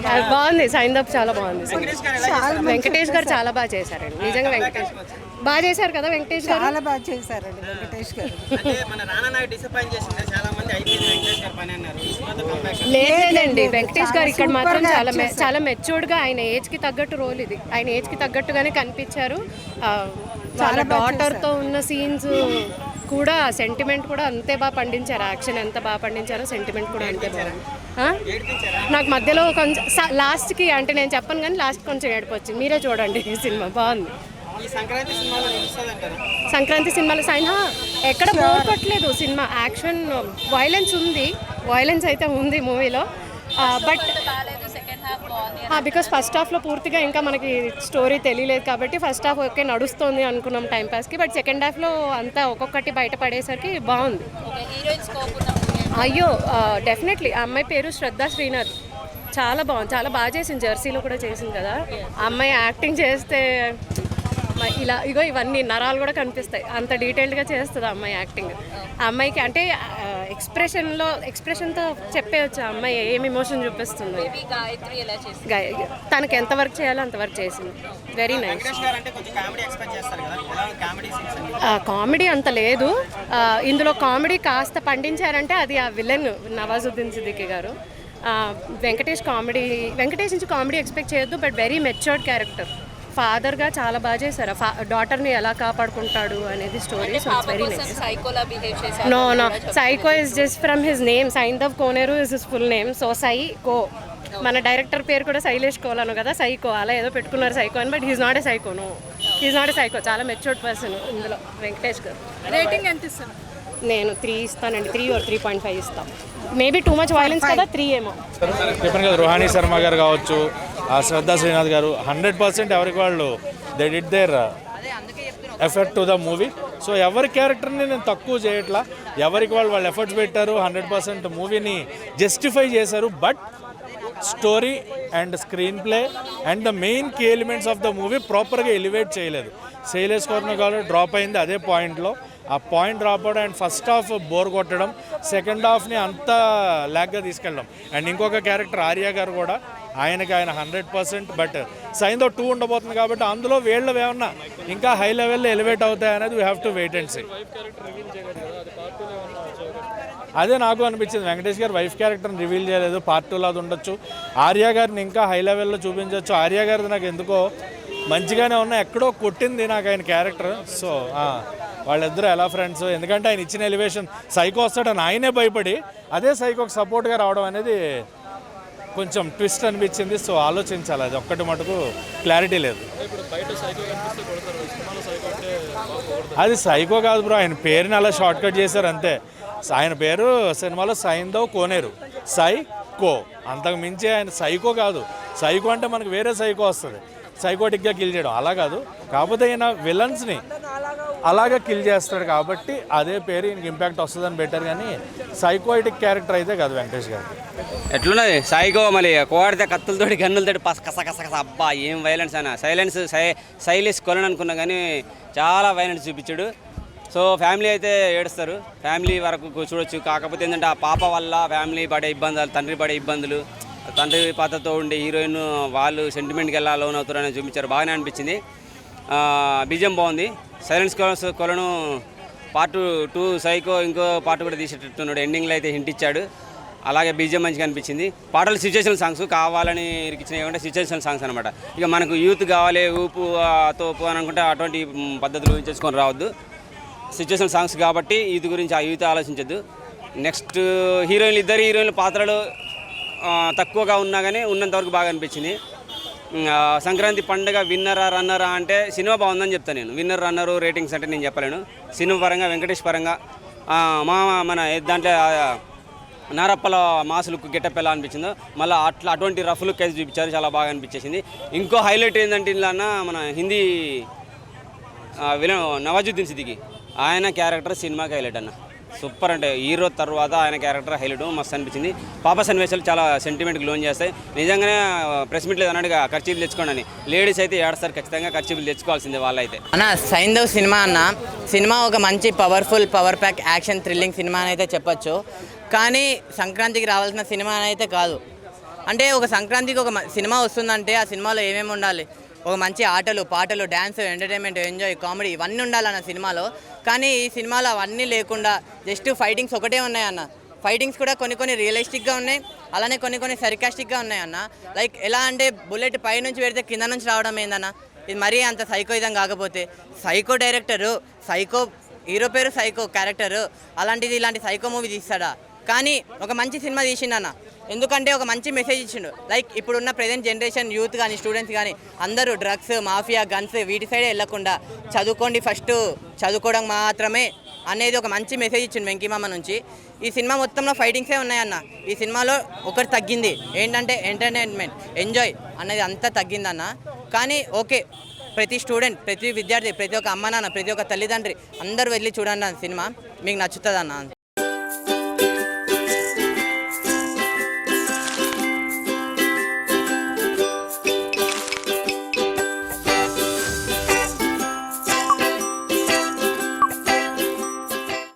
బాగుంది బాగుంది సైందప్ చాలా బాగుంది. వెంకటేష్ గారు చాలా బాగా చేశారండి. నిజంగా వెంకటేష్ బాగా చేశారు. కదా వెంకటేష్ గారు? చాలా బాగా చేశారండి వెంకటేష్ గారు. అంటే మన రానా నాయుడు డిసప్పాయింట్ చేసింది. చాలా మంది అయిపోయింది వెంకటేష్ గారి పని అన్నారు. ఈ సినిమాతో కంబ్యాక్ లేదండి వెంకటేష్ గారు ఇక్కడ మాత్రం చాలా మె- చాలా మెచ్యూర్డ్గా ఆయన ఏజ్కి తగ్గట్టు రోల్ ఇది. ఆయన ఏజ్కి తగ్గట్టుగానే కనిపించారు. ఆ, వాళ్ళ డాటర్తో ఉన్న సీన్స్ కూడా సెంటిమెంట్ కూడా అంతే బాగా పండించారు. యాక్షన్ ఎంత బాగా పండించారో సెంటిమెంట్ కూడా అంతే బాగుంది? నాకు మధ్యలో కొంచెం స- లాస్ట్కి అంటే నేను చెప్పను కానీ లాస్ట్ కొంచెం ఏడుపు వచ్చింది మీరే చూడండి ఈ సినిమా. బాగుంది. ఈ సంక్రాంతి సినిమాలో సైన్ ఎక్కడ బోర్ కొట్టలేదు సినిమా. యాక్షన్ వైలెన్స్ ఉంది. వైలెన్స్ అయితే ఉంది మూవీలో. బట్ బికాస్ ఫస్ట్ హాఫ్లో పూర్తిగా ఇంకా మనకి స్టోరీ తెలియలేదు కాబట్టి ఫస్ట్ హాఫ్ ఓకే నడుస్తుంది అనుకున్నాం టైం పాస్కి. బట్ సెకండ్ హాఫ్లో అంతా ఒక్కొక్కటి బయటపడేసరికి బాగుంది. అయ్యో డెఫినెట్లీ ఆ అమ్మాయి పేరు శ్రద్ధ శ్రీనాథ్. చాలా బాగుంది. చాలా బాగా చేసింది. జెర్సీలో కూడా చేసింది కదా. ఆ అమ్మాయి యాక్టింగ్ చేస్తే ఇలా ఇగో ఇవన్నీ నరాలు కూడా కనిపిస్తాయి. అంత డీటెయిల్డ్గా చేస్తుంది ఆ అమ్మాయి యాక్టింగ్ ఆ అమ్మాయికి అంటే ఎక్స్ప్రెషన్లో ఎక్స్ప్రెషన్తో చెప్పేయచ్చు ఆ అమ్మాయి ఏం ఎమోషన్ చూపిస్తుంది. తనకి ఎంత వర్క్ చేయాలో అంత వర్క్ చేసింది. వెరీ నైస్ కామెడీ ఎక్స్పెక్ట్ చేస్తారు కదా. ఎలా కామెడీ సీన్స్ అన్ని? కామెడీ అంత లేదు. ఇందులో కామెడీ కాస్త పండించారంటే అది ఆ విలన్ నవాజుద్దీన్ సిద్దికి గారు. వెంకటేష్ కామెడీ వెంకటేష్ నుంచి కామెడీ ఎక్స్పెక్ట్ చేయొద్దు బట్ వెరీ మెచ్యూర్డ్ క్యారెక్టర్. ఫాదర్గా చాలా బాగా చేశారు. ఫా డాటర్ని ఎలా కాపాడుకుంటాడు అనేది story so it's very nice no no psycho is just from his name Saindhav Koneru is his full name so psycho మన డైరెక్టర్ పేరు కూడా శైలేష్ కోలను కదా సైకో అలా ఏదో పెట్టుకున్నారు సైకో అని but he's not a psycho no he's not a psycho చాలా matured person ఇందులో. వెంకటేష్ గారు. రేటింగ్ ఎంత ఇస్తారు? నేను త్రీ ఇస్తానండి. Three or three point five ఇస్తాం. మేబీ టూ మచ్ వైలెన్స్ కదా త్రీ ఏమో. చెప్పాను కదా రోహానీ శర్మ గారు కావచ్చు ఆ శ్రద్ధా శ్రీనాథ్ గారు హండ్రెడ్ పర్సెంట్ ఎవరికి వాళ్ళు they did their effect to the movie so ఎవరి క్యారెక్టర్ని నేను తక్కువ చేయట్లా ఎవరికి వాళ్ళు వాళ్ళు ఎఫర్ట్స్ పెట్టారు హండ్రెడ్ పర్సెంట్ మూవీని జస్టిఫై చేశారు but story and screenplay and the main key elements of the movie ప్రాపర్గా ఎలివేట్ చేయలేదు. శైలేష్ కాదు డ్రాప్ అయింది అదే పాయింట్లో. ఆ పాయింట్ డ్రాప్ అవడం అండ్ ఫస్ట్ హాఫ్ బోర్ కొట్టడం సెకండ్ హాఫ్ని అంత ల్యాగ్గా తీసుకెళ్ళడం. అండ్ ఇంకొక క్యారెక్టర్ ఆర్య గారు కూడా ఆయనకి ఆయన హండ్రెడ్ పర్సెంట్ బట్ సైన్తో టూ ఉండబోతుంది కాబట్టి అందులో వీళ్ళు ఏమన్నా ఇంకా హై లెవెల్లో ఎలివేట్ అవుతాయి అనేది we have to wait and see అదే నాకు అనిపించింది. వెంకటేష్ గారు వైఫ్ క్యారెక్టర్ని రివీల్ చేయలేదు. పార్ట్ టూలో అది ఉండొచ్చు. ఆర్య గారిని ఇంకా హై లెవెల్లో చూపించవచ్చు ఆర్య గారిది నాకు ఎందుకో మంచిగానే ఉన్నా ఎక్కడో కొట్టింది నాకు ఆయన క్యారెక్టర్. సో వాళ్ళిద్దరూ ఎలా ఫ్రెండ్స్ ఎందుకంటే ఆయన ఇచ్చిన ఎలివేషన్ సైకో వస్తాడని ఆయనే భయపడి అదే సైకోకి సపోర్ట్గా రావడం అనేది కొంచెం ట్విస్ట్ అనిపించింది సో ఆలోచించాలి. అది ఒక్కటి మటుకు క్లారిటీ లేదు. అది సైకో కాదు బ్రో ఆయన పేరుని అలా షార్ట్ కట్ చేశారు అంతే. ఆయన పేరు సినిమాలో సైందవ్ కోనేరు. సై కో అంతకు మించి ఆయన సైకో కాదు. సైకో అంటే మనకు వేరే సైకో వస్తుంది. సైకోటిక్గా కిల్ చేయడం అలా కాదు. కాకపోతే ఈయన విలన్స్ని అలాగా కిల్ చేస్తాడు కాబట్టి అదే పేరు ఈయనకి ఇంపాక్ట్ వస్తుందని బెటర్ కానీ సైకోటిక్ క్యారెక్టర్ అయితే కాదు వెంకటేష్ గారు. ఎట్లున్నది? సైకో మళ్ళీ కోడితే కత్తులతోటి గన్నులతోటి పస కస కస కస అబ్బా ఏం వైలెన్స్ అయినా సైలెన్స్ సై సైలెన్స్ కొనని అనుకున్నా కానీ చాలా వైలెన్స్ చూపించాడు. సో ఫ్యామిలీ అయితే ఏడుస్తారు. ఫ్యామిలీ వరకు చూడొచ్చు. కాకపోతే ఏంటంటే ఆ పాప వల్ల ఫ్యామిలీ పడే ఇబ్బందులు తండ్రి పడే ఇబ్బందులు తండ్రి పాత్రతో ఉండే హీరోయిన్ వాళ్ళు సెంటిమెంట్కి ఎలా లోన్ అవుతారని చూపించారు. బాగానే అనిపించింది. బీజం బాగుంది. సైలెన్స్ కొల- కొలను పార్ట్ టూ సైకో ఇంకో పార్ట్ కూడా తీసేటట్టున్నాడు. ఎండింగ్లో అయితే హింట్ ఇచ్చాడు. అలాగే బీజం మంచిగా అనిపించింది. పాటలు సిచ్యువేషన్ సాంగ్స్ కావాలని ఇచ్చిన ఏమంటే సిచ్యువేషన్ సాంగ్స్ అనమాట ఇక మనకు యూత్ కావాలి ఊపు ఆ, తోపు అని అనుకుంటే అటువంటి పద్ధతులు ఊహించేసుకొని రావద్దు. సిచ్యువేషన్ సాంగ్స్ కాబట్టి యూత్ గురించి ఆ యూత్ ఆలోచించద్దు. నెక్స్ట్ హీరోయిన్లు ఇద్దరు హీరోయిన్ల పాత్రలు తక్కువగా ఉన్నా కానీ ఉన్నంతవరకు బాగా అనిపించింది. సంక్రాంతి పండుగ విన్నరా రన్నరా అంటే సినిమా బాగుందని చెప్తాను నేను. విన్నర్ రన్నరు రేటింగ్స్ అంటే నేను చెప్పలేను. సినిమా పరంగా వెంకటేష్ పరంగా మా మన దాంట్లో నారప్పల మాస్ లుక్ గెటప్ ఎలా అనిపించిందో మళ్ళీ అట్లా అటువంటి రఫ్ లుక్ అయితే చూపించారు చాలా బాగా అనిపించేసింది. ఇంకో హైలైట్ ఏంటంటే ఇలా మన హిందీ విలన్ నవాజుద్దీన్ సిద్దికి. ఆయన క్యారెక్టర్ సినిమాకి హైలైట్ అన్న. సూపర్ అంటే హీరో తర్వాత ఆయన క్యారెక్టర్ హైలైట్ మస్తు అనిపించింది. పాప సన్నివేశాలు చాలా సెంటిమెంట్కి లోన్ చేస్తాయి. నిజంగానే ప్రెస్ మీట్లో అన్నట్టుగా ఖర్చీలు తెచ్చుకోండి అని. లేడీస్ అయితే ఏడస్తారు ఖచ్చితంగా ఖర్చీలు తెచ్చుకోవాల్సిందే వాళ్ళైతే. అన్న సైందవ్ సినిమా అన్న సినిమా ఒక మంచి powerful power pack action thrilling cinema అని అయితే చెప్పొచ్చు. కానీ సంక్రాంతికి రావాల్సిన సినిమా అని అయితే కాదు. అంటే ఒక సంక్రాంతికి ఒక సినిమా వస్తుందంటే ఆ సినిమాలో ఏమేమి ఉండాలి? ఒక మంచి ఆటలు పాటలు డ్యాన్స్ ఎంటర్టైన్మెంట్ ఎంజాయ్ కామెడీ ఇవన్నీ ఉండాలన్న సినిమాలో. కానీ ఈ సినిమాలో అవన్నీ లేకుండా జస్ట్ ఫైటింగ్స్ ఒకటే ఉన్నాయన్న ఫైటింగ్స్ కూడా కొన్ని కొన్ని రియలిస్టిక్గా ఉన్నాయి అలానే కొన్ని కొన్ని సరికాస్టిక్గా ఉన్నాయి అన్న. లైక్ ఎలా అంటే బుల్లెట్ పై నుంచి పెడితే కింద నుంచి రావడం ఏందన్న? ఇది మరీ అంత సైకో ఇదం కాకపోతే సైకో డైరెక్టరు సైకో హీరో పేరు సైకో క్యారెక్టరు అలాంటిది ఇలాంటి సైకో మూవీ తీస్తాడా? కానీ ఒక మంచి సినిమా తీసిండన్న. ఎందుకంటే ఒక మంచి మెసేజ్ ఇచ్చిండు. లైక్ ఇప్పుడున్న ప్రజెంట్ జనరేషన్ యూత్ కానీ స్టూడెంట్స్ కానీ అందరూ డ్రగ్స్ మాఫియా గన్స్ వీటి సైడే వెళ్ళకుండా చదువుకోండి ఫస్ట్ చదువుకోవడం మాత్రమే అనేది ఒక మంచి మెసేజ్ ఇచ్చిండు వెంకీమామ నుంచి. ఈ సినిమా మొత్తంలో ఫైటింగ్సే ఉన్నాయన్న. ఈ సినిమాలో ఒకటి తగ్గింది. ఏంటంటే ఎంటర్టైన్మెంట్ ఎంజాయ్ అనేది అంతా తగ్గిందన్న. కానీ ఓకే ప్రతి స్టూడెంట్ ప్రతి విద్యార్థి ప్రతి ఒక్క అమ్మ నాన్న ప్రతి ఒక్క తల్లిదండ్రి అందరూ వెళ్ళి చూడండి అన్న సినిమా. మీకు నచ్చుతుంది అన్న